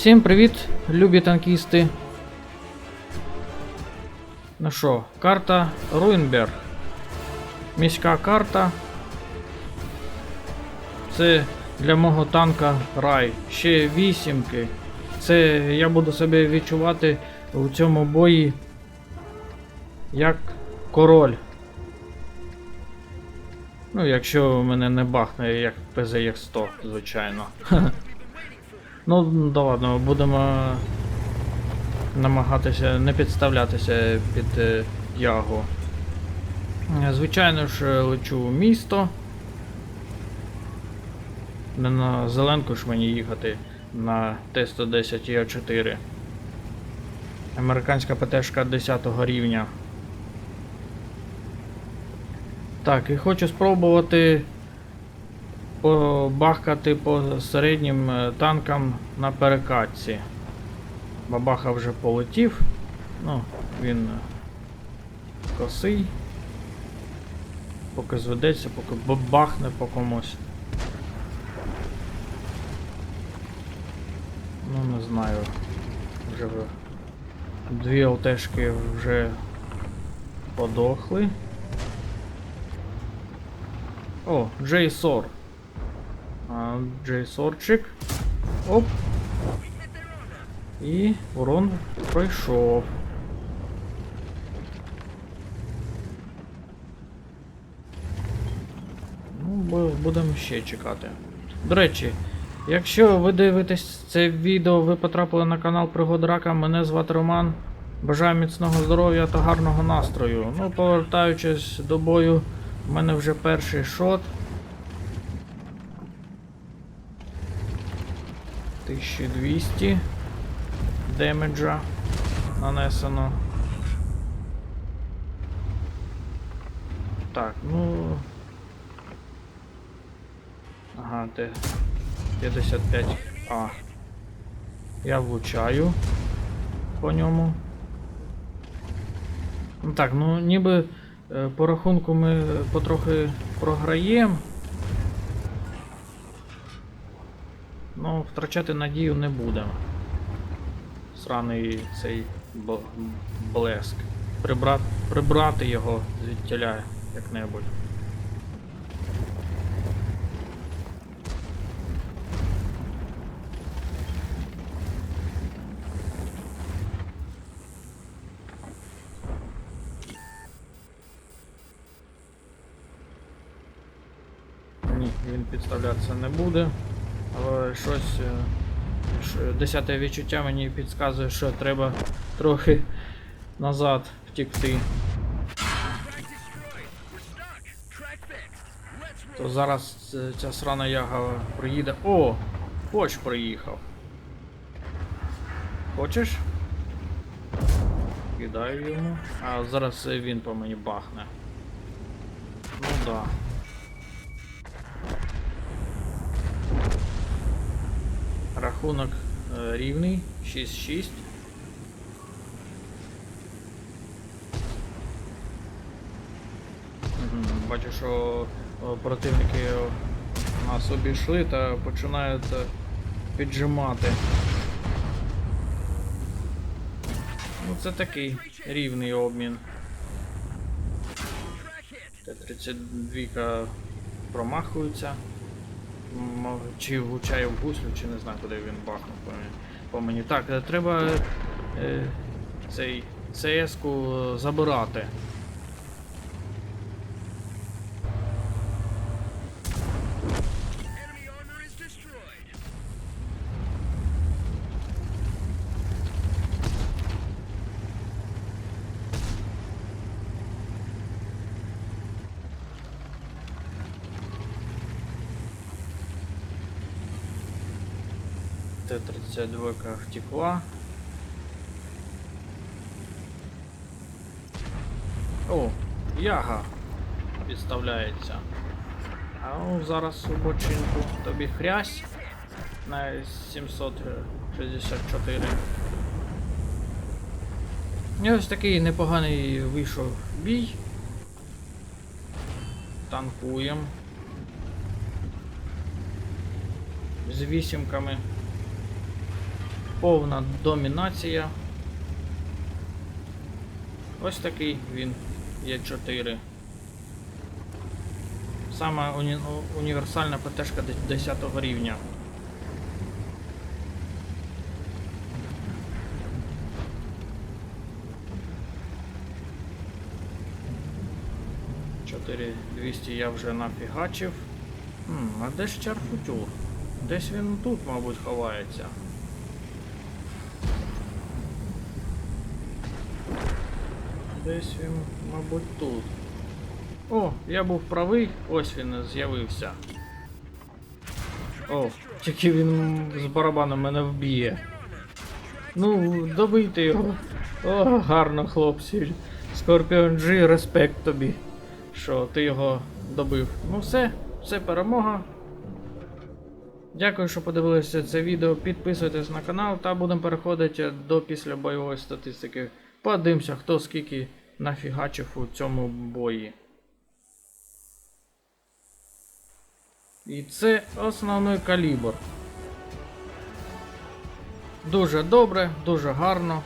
Всім привіт, любі танкісти. Ну що, карта Руйнберг. Міська карта. Це для мого танка рай. Ще вісімки. Це я буду себе відчувати у цьому бої як король. Ну, якщо мене не бахне як ПЗ як 100, звичайно. Ну, да ладно, будемо намагатися не підставлятися під е, ягу. Е, Звичайно ж, е, лечу в місто. Не на зеленку ж мені їхати на Т-110 Е4. Американська ПТшка 10 рівня. Так, і хочу спробувати побахкати по середнім е, танкам на перекатці. Бабаха вже полетів. Ну, він е, косий. Поки зведеться, поки бабахне по комусь. Ну, не знаю. Вже дві ЛТшки вже подохли. О, Джей Сор. А, Джей Сорчик. Оп. І урон пройшов. Ну, будемо ще чекати. До речі, якщо ви дивитесь це відео, ви потрапили на канал Пригод Рака, мене звати Роман. Бажаю міцного здоров'я та гарного настрою. Ну, повертаючись до бою, в мене вже перший шот. 1200 демеджа нанесено. Так, ну. Ага, де 55. А. Я влучаю по ньому. Ну так, ну ніби е, по рахунку ми потрохи програємо. Ну, втрачати надію не будемо. Сраний цей блеск. Прибрати, прибрати його звідтіля як-небудь. Ні, він підставлятися не буде. Щось. е, Десяте відчуття мені підказує, що треба трохи назад втікти. То зараз ця срана яга приїде. О! Хоч приїхав. Хочеш? Кидаю йому. А зараз е, він по мені бахне. Ну да. Рахунок е, рівний 6-6. Бачу, що е, противники нас обійшли та починають е, піджимати. Ну це такий рівний обмін. Т-32 промахується. Чи влучає в гуслю, чи не знаю, куди він бахнув по мені. По мені. Так, е, треба е, цей ЦС-ку е, забирати. Т-32 втекла. О, яга підставляється. А ну зараз у бочинку тобі хрясь на 764. І ось такий непоганий вийшов бій. Танкуємо. З вісімками. Повна домінація. Ось такий він є 4. Сама уні... універсальна ПТшка 10 рівня. Чотири 200 я вже нафігачив. Хм, а де ж чарфутюр? Десь він тут, мабуть, ховається. Десь він, мабуть, тут. О, я був правий, ось він з'явився. О, тільки він з барабаном мене вб'є. Ну, добийте його. О, гарно, хлопці. Скорпіон G, респект тобі, що ти його добив. Ну все, все перемога. Дякую, що подивилися це відео. Підписуйтесь на канал та будемо переходити до післябойової статистики. Подивимося, хто скільки нафігачив у цьому бої. І це основний калібр. Дуже добре, дуже гарно.